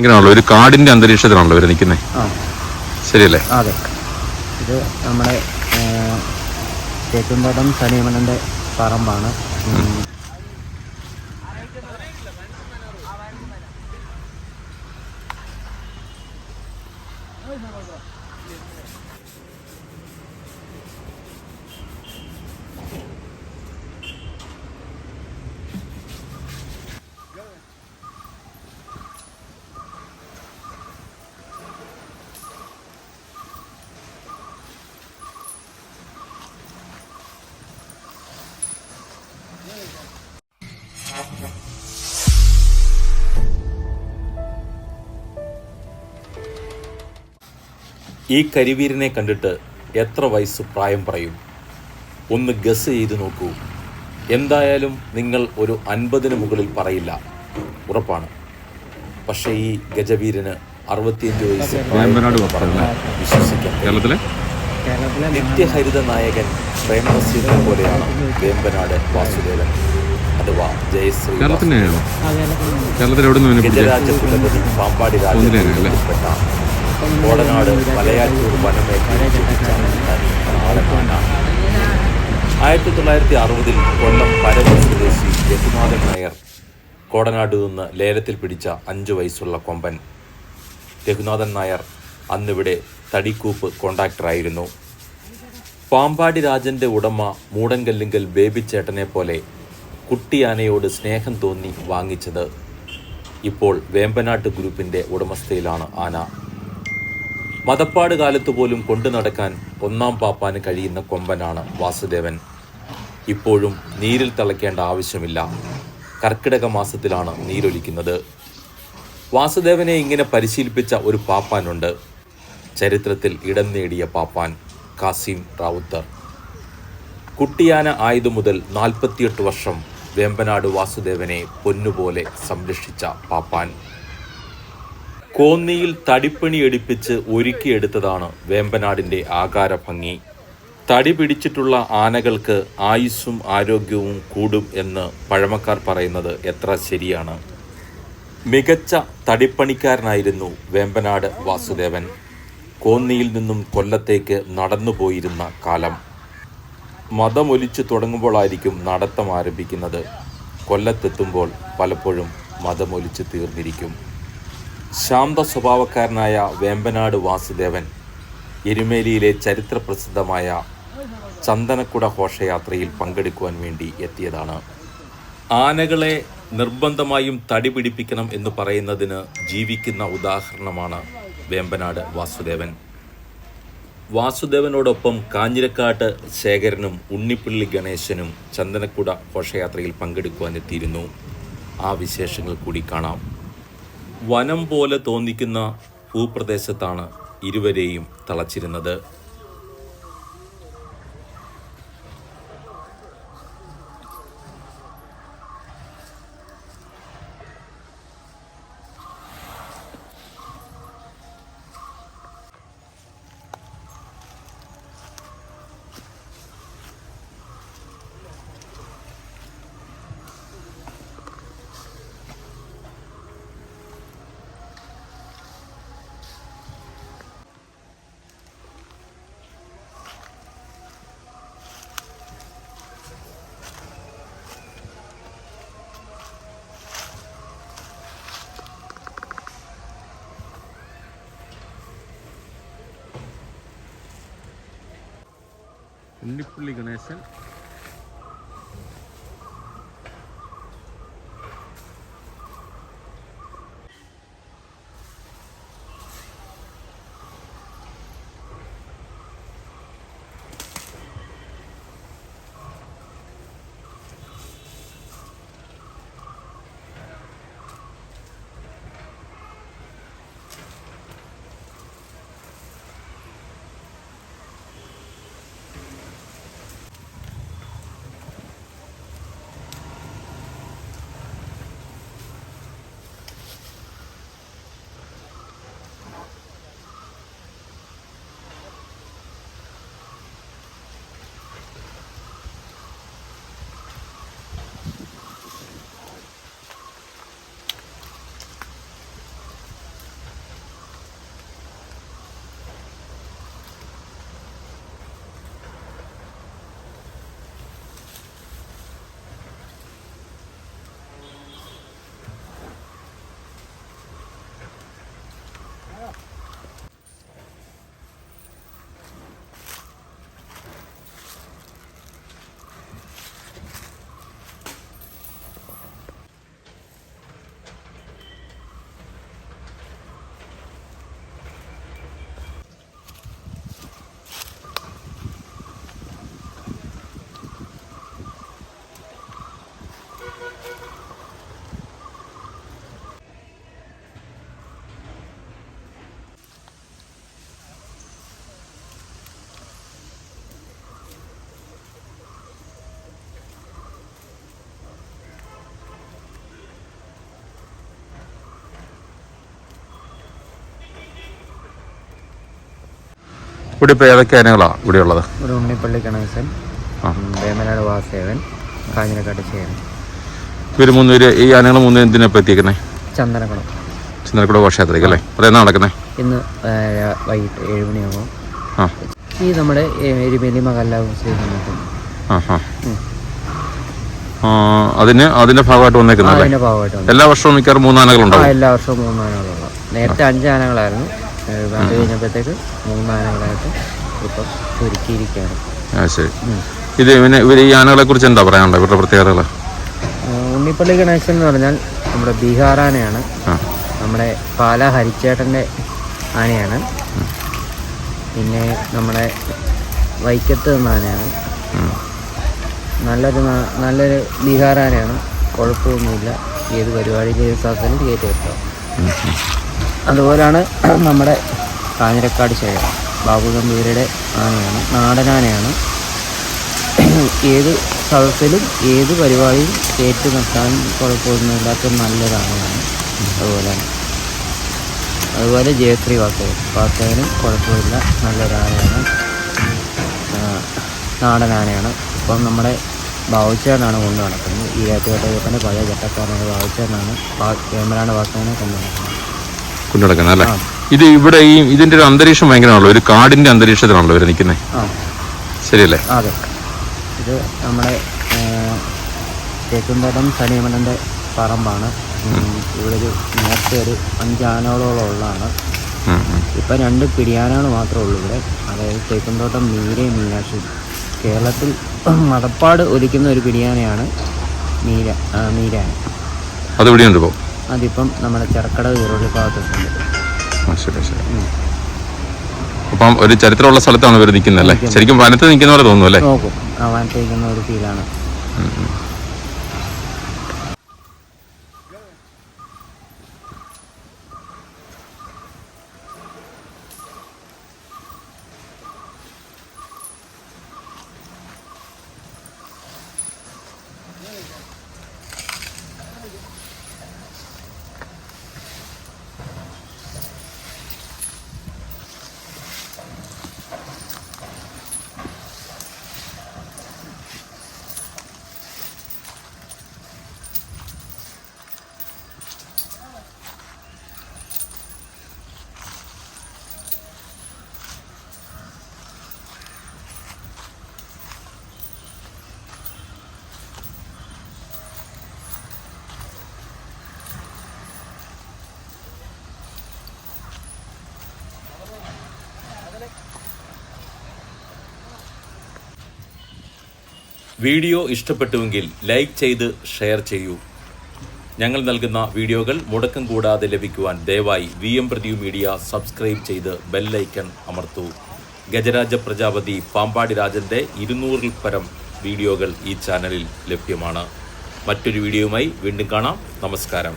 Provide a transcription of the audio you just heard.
എങ്ങനെയാണല്ലോ? ഒരു കാടിന്റെ അന്തരീക്ഷത്തിലാണല്ലോ ഇവർ നിൽക്കുന്നത് ശരിയല്ലേ? അതെ. ഇത് നമ്മുടെ തേക്കുംതോട്ടം സനീമനന്റെ പറമ്പാണ്. ഈ കരിവീരനെ കണ്ടിട്ട് എത്ര വയസ്സ് പ്രായം പറയും? ഒന്ന് ഗസ് ചെയ്ത് നോക്കൂ. എന്തായാലും നിങ്ങൾ ഒരു അൻപതിന് മുകളിൽ പറയില്ല. ഉറപ്പാണ്. പക്ഷേ ഈ ഗജവീരന് അറുപത്തിയഞ്ച് വയസ്സ് വിശ്വസിക്കാം. കേരളത്തിലെ? നിത്യഹരിത നായകൻ പ്രേമനസീറിനെ പോലെയാണ് വേമ്പനാട് വാസുദേവൻ അഥവാ ജയശ്രീ ഗജരാജ കുലപതി പാമ്പാടി? രാജപ്പെട്ട കോടനാട് മലയാറ്റൂർ നാടനാണ് ആയിരത്തി തൊള്ളായിരത്തി അറുപതിൽ കൊല്ലം പരവൂർ സ്വദേശി രഘുനാഥൻ നായർ കോടനാട് നിന്ന് ലേലത്തിൽ പിടിച്ച അഞ്ചു വയസ്സുള്ള കൊമ്പൻ. രഘുനാഥൻ നായർ അന്നിവിടെ തടിക്കൂപ്പ് കോണ്ടാക്ടറായിരുന്നു പാമ്പാടി രാജന്റെ ഉടമ മൂടൻകല്ലിങ്കൽ ബേബിച്ചേട്ടനെ പോലെ കുട്ടിയാനയോട് സ്നേഹം തോന്നി വാങ്ങിച്ചത് ഇപ്പോൾ വേമ്പനാട്ട് ഗ്രൂപ്പിന്റെ ഉടമസ്ഥയിലാണ് ആന. മതപ്പാട് കാലത്ത് പോലും കൊണ്ടു നടക്കാൻ ഒന്നാം പാപ്പാന് കഴിയുന്ന കൊമ്പനാണ് വാസുദേവൻ. ഇപ്പോഴും നീരിൽ തിളയ്ക്കേണ്ട ആവശ്യമില്ല. കർക്കിടക മാസത്തിലാണ് നീരൊലിക്കുന്നത്. വാസുദേവനെ ഇങ്ങനെ പരിശീലിപ്പിച്ച ഒരു പാപ്പാനുണ്ട്. ചരിത്രത്തിൽ ഇടം നേടിയ പാപ്പാൻ കാസിം റാവുത്തർ. കുട്ടിയാന ആയതു മുതൽ നാൽപ്പത്തിയെട്ട് വർഷം വേമ്പനാട് വാസുദേവനെ പൊന്നുപോലെ സംരക്ഷിച്ച പാപ്പാൻ. കോന്നിയിൽ തടിപ്പണി എടുപ്പിച്ച് ഒരുക്കിയെടുത്തതാണ് വേമ്പനാടിന്റെ ആകാര ഭംഗി തടി പിടിച്ചിട്ടുള്ള ആനകൾക്ക് ആയുസ്സും ആരോഗ്യവും കൂടും എന്ന് പഴമക്കാർ പറയുന്നത് എത്ര ശരിയാണ്. മികച്ച തടിപ്പണിക്കാരനായിരുന്നു വേമ്പനാട് വാസുദേവൻ. കോന്നിയിൽ നിന്നും കൊല്ലത്തേക്ക് നടന്നുപോയിരുന്ന കാലം. മതമൊലിച്ചു തുടങ്ങുമ്പോഴായിരിക്കും നടത്തം ആരംഭിക്കുന്നത്. കൊല്ലത്തെത്തുമ്പോൾ പലപ്പോഴും മതമൊലിച്ച് തീർന്നിരിക്കും. ശാന്ത സ്വഭാവക്കാരനായ വേമ്പനാട് വാസുദേവൻ എരുമേലിയിലെ ചരിത്ര പ്രസിദ്ധമായ ചന്ദനക്കുട ഘോഷയാത്രയിൽ പങ്കെടുക്കുവാൻ വേണ്ടി എത്തിയതാണ്. ആനകളെ നിർബന്ധമായും തടി പിടിപ്പിക്കണം എന്ന് പറയുന്നതിന് ജീവിക്കുന്ന ഉദാഹരണമാണ് വേമ്പനാട് വാസുദേവൻ. വാസുദേവനോടൊപ്പം കാഞ്ഞിരക്കാട്ട് ശേഖരനും ഉണ്ണിപ്പിള്ളി ഗണേശനും ചന്ദനക്കുട ഘോഷയാത്രയിൽ പങ്കെടുക്കുവാൻ എത്തിയിരുന്നു. ആ വിശേഷങ്ങൾ കൂടി കാണാം. വനം പോലെ തോന്നിക്കുന്ന ഭൂപ്രദേശത്താണ് ഇരുവരെയും തളച്ചിരുന്നത്. ഉണ്ണിപ്പള്ളി ഗണേശൻ. ഇവിടെ ഇപ്പോൾ ഏതൊക്കെ ആനകളാണ് ഇവിടെ ഉള്ളത് ഒരു ഉണ്ണിപ്പള്ളി കണേശൻ വേമനാട് വാസേവൻ കാഞ്ഞിരക്കാട്ട് ചേരൻ ഇവർ മൂന്ന് പേര് ഈ ആനകൾ മൂന്ന് എന്തിനാ ഇപ്പോൾ എത്തിക്കുന്നത് ചന്ദനക്കുളം. ചന്ദനക്കുളം ഘോഷയാത്രയ്ക്ക് അല്ലേ? എന്നാ നടക്കുന്നത് ഇന്ന് വൈകിട്ട് ഏഴ് മണിയാകുമ്പോൾ ആ. ഈ നമ്മുടെ എരുമേലി ആ അതിന് അതിന്റെ ഭാഗമായിട്ട് വന്നേക്കുന്നത് എല്ലാ വർഷവും മിക്കവാറും മൂന്നാനകളുണ്ടാവും. എല്ലാ വർഷവും മൂന്നാനകളുണ്ടാവും. നേരത്തെ അഞ്ചാനകളായിരുന്നു അത് കഴിഞ്ഞപ്പോഴത്തേക്ക് മൂന്ന് ആനകളായിട്ട് ഇപ്പം ചുരുക്കിയിരിക്കുകയാണ് ആ ശരി. ഉം. ഇത് ഇവന് ഇവർ ഈ ആനകളെ കുറിച്ച് എന്താ പറയാനുള്ളത്? ഇവരുടെ പ്രത്യേകതകൾ ഉണ്ണിപ്പള്ളി ഗണേശൻ എന്ന് പറഞ്ഞാൽ നമ്മുടെ ബീഹാർ ആനയാണ് നമ്മുടെ പാല ഹരിച്ചേട്ടന്റെ ആനയാണ്. പിന്നെ നമ്മുടെ വൈക്കത്ത് നിന്ന ആനയാണ്. നല്ലൊരു നല്ലൊരു ബീഹാർ ആനയാണ് കുഴപ്പമൊന്നുമില്ല. ഏത് പരിപാടി ചെയ്ത സാധനം കയറ്റി വെക്കാം അതുപോലെയാണ് നമ്മുടെ കാഞ്ഞിരക്കാട് ശേഖർ ബാബു ഗംഭീരയുടെ ആനയാണ് നാടനാനയാണ്. ഏത് സദസ്സിലും ഏത് പരിപാടിയും കയറ്റി നിർത്താൻ കുഴപ്പമൊന്നുമില്ലാത്ത നല്ലൊരാനയാണ് അതുപോലെയാണ് അതുപോലെ ജയശ്രീ വാസവൻ. വാസവനും കുഴപ്പമില്ല. നല്ലൊരാനയാണ് നാടനാനയാണ്. ഇപ്പം നമ്മുടെ ബാവുച്ചേനാണ് കൊണ്ടു നടക്കുന്നത്. ഈ ഏറ്റുകെട്ടകത്തിന്റെ പഴയ ചട്ടക്കാരനാണ് ബാവുച്ചേനാണ് കേമരാണ് വാസവനെ കൊണ്ടു നടക്കുന്നത്. കൊണ്ടു അല്ലേ ഇത് ഇവിടെ ഈ ഇതിന്റെ ഒരു അന്തരീക്ഷം ഭയങ്കരമാണല്ലോ. ഒരു കാടിന്റെ അന്തരീക്ഷത്തിലാണല്ലോ ഇവർ നിൽക്കുന്നത് ശരിയല്ലേ? അതെ. ഇത് നമ്മുടെ തേക്കുംതോട്ടം സനിയമനന്റെ പറമ്പാണ്. ഇവിടെ ഒരു നേരത്തെ ഒരു അഞ്ചാനോളോളം ഉള്ളതാണ്. ഇപ്പം രണ്ട് പിടിയാനകൾ മാത്രമേ ഉള്ളൂ ഇവിടെ. അതായത് തേക്കുംതോട്ടം മീരയും മീനാക്ഷി കേരളത്തിൽ മടപ്പാട് ഒലിക്കുന്ന ഒരു പിടിയാനയാണ് മീര മീരാന അത് ഇവിടെയുണ്ട് ഇപ്പോൾ അതിപ്പം നമ്മുടെ ചെറുക്കട ഈറോളി ഭാഗത്തുണ്ട് ആ ശരി ശരി. അപ്പം ഒരു ചരിത്രമുള്ള സ്ഥലത്താണ് ഇവർ നിൽക്കുന്നത് അല്ലേ? ശരിക്കും വനത്ത് നിൽക്കുന്ന പോലെ തോന്നുന്നു അല്ലേ? നോക്കും. ആ നിൽക്കുന്ന ഒരു ഫീലാണ് വീഡിയോ ഇഷ്ടപ്പെട്ടുവെങ്കിൽ ലൈക്ക് ചെയ്ത് ഷെയർ ചെയ്യൂ. ഞങ്ങൾ നൽകുന്ന വീഡിയോകൾ മുടക്കം കൂടാതെ ലഭിക്കുവാൻ ദയവായി വി എം പ്രതിയു മീഡിയ സബ്സ്ക്രൈബ് ചെയ്ത് ബെല്ലൈക്കൺ അമർത്തൂ. ഗജരാജ പ്രജാപതി പാമ്പാടി രാജന്റെ ഇരുന്നൂറിൽ പരം വീഡിയോകൾ ഈ ചാനലിൽ ലഭ്യമാണ്. മറ്റൊരു വീഡിയോയുമായി വീണ്ടും കാണാം. നമസ്കാരം.